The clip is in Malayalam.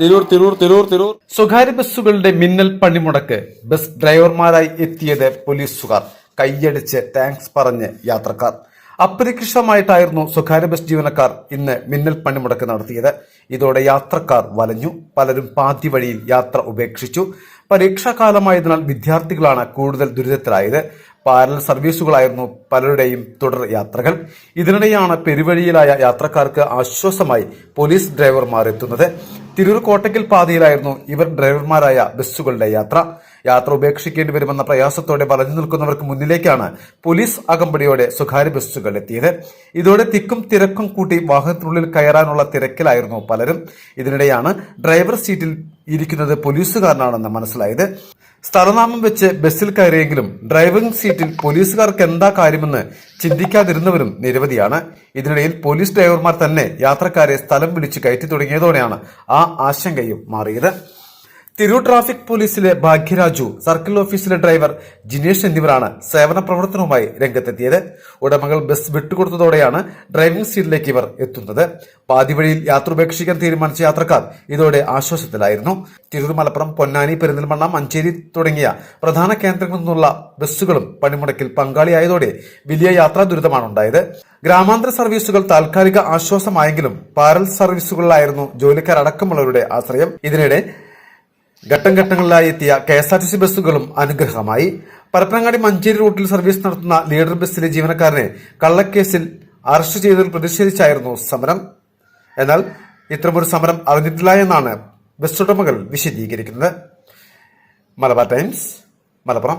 തിരൂർ തിരൂർ തിരൂർ തിരൂർ. സ്വകാര്യ ബസ്സുകളുടെ മിന്നൽ പണിമുടക്ക് ബസ് ഡ്രൈവർമാരായി എത്തിയത് പോലീസുകാർ. കൈയടിച്ച് താങ്ക്സ് പറഞ്ഞ് യാത്രക്കാർ. അപ്രതീക്ഷിതമായിട്ടായിരുന്നു സ്വകാര്യ ബസ് ജീവനക്കാർ ഇന്ന് മിന്നൽ പണിമുടക്ക് നടത്തിയത്. ഇതോടെ യാത്രക്കാർ വലഞ്ഞു. പലരും പാതി വഴിയിൽ യാത്ര ഉപേക്ഷിച്ചു. പരീക്ഷാകാലമായതിനാൽ വിദ്യാർത്ഥികളാണ് കൂടുതൽ ദുരിതത്തിലായത്. പാരൽ സർവീസുകളായിരുന്നു പലരുടെയും തുടർ യാത്രകൾ. ഇതിനിടെയാണ് പെരുവഴിയിലായ യാത്രക്കാർക്ക് ആശ്വാസമായി പോലീസ് ഡ്രൈവർമാർ എത്തുന്നത്. തിരൂർ കോട്ടയ്ക്കൽ പാതയിലായിരുന്നു ഇവർ ഡ്രൈവർമാരായ ബസ്സുകളുടെ യാത്ര. യാത്ര ഉപേക്ഷിക്കേണ്ടി വരുമെന്ന പ്രയാസത്തോടെ വലഞ്ഞു നിൽക്കുന്നവർക്ക് മുന്നിലേക്കാണ് പോലീസ് അകമ്പടിയോടെ സ്വകാര്യ ബസ്സുകൾ എത്തിയത്. ഇതോടെ തിക്കും തിരക്കും കൂട്ടി വാഹനത്തിനുള്ളിൽ കയറാനുള്ള തിരക്കിലായിരുന്നു പലരും. ഇതിനിടെയാണ് ഡ്രൈവർ സീറ്റിൽ ഇരിക്കുന്നത് പോലീസുകാരനാണെന്ന് മനസ്സിലായത്. സ്ഥലനാമം വെച്ച് ബസ്സിൽ കയറിയെങ്കിലും ഡ്രൈവിംഗ് സീറ്റിൽ പോലീസുകാർക്ക് എന്താ കാര്യമെന്ന് ചിന്തിക്കാതിരുന്നവരും നിരവധിയാണ്. ഇതിനിടയിൽ പോലീസ് ഡ്രൈവർമാർ തന്നെ യാത്രക്കാരെ സ്ഥലം വിളിച്ച് കയറ്റി തുടങ്ങിയതോടെയാണ് ആ ആശങ്കയും മാറിയത്. തിരൂർ ട്രാഫിക് പോലീസിലെ ഭാഗ്യരാജു സർക്കിൾ ഓഫീസിലെ ഡ്രൈവർ ജിനേഷ് എന്നിവരാണ് സേവന പ്രവർത്തനവുമായി രംഗത്തെത്തിയത്. ഉടമകൾ ബസ് വിട്ടുകൊടുത്തതോടെയാണ് ഡ്രൈവിംഗ് സീറ്റിലേക്ക് ഇവർ എത്തുന്നത്. പാതിവഴിയിൽ യാത്ര ഉപേക്ഷിക്കാൻ തീരുമാനിച്ച യാത്രക്കാർ ഇതോടെ ആശ്വാസത്തിലായിരുന്നു. തിരൂർ മലപ്പുറം പൊന്നാനി പെരിന്തൽമണ്ണ മഞ്ചേരി തുടങ്ങിയ പ്രധാന കേന്ദ്രങ്ങളിൽ നിന്നുള്ള ബസ്സുകളും പണിമുടക്കിൽ പങ്കാളിയായതോടെ വലിയ യാത്രാ ദുരിതമാണ് ഉണ്ടായത്. ഗ്രാമാന്തര സർവീസുകൾ താൽക്കാലിക ആശ്വാസമായെങ്കിലും പാരൽ സർവീസുകളിലായിരുന്നു ജോലിക്കാരടക്കമുള്ളവരുടെ ആശ്രയം. ഇതിനിടെ ഘട്ടം ഘട്ടങ്ങളിലായി എത്തിയ K S R T C ബസ്സുകളും അനുഗ്രഹമായി. പരപ്പനങ്ങാടി മഞ്ചേരി റൂട്ടിൽ സർവീസ് നടത്തുന്ന ലീഡർ ബസ്സിലെ ജീവനക്കാരനെ കള്ളക്കേസിൽ അറസ്റ്റ് ചെയ്തതിൽ പ്രതിഷേധിച്ചായിരുന്നു സമരം. എന്നാൽ ഇത്തരമൊരു സമരം അറിഞ്ഞിട്ടില്ല എന്നാണ് ബസ് ഉടമകൾ വിശദീകരിക്കുന്നത്. മലബാർ ടൈംസ് മലപ്പുറം.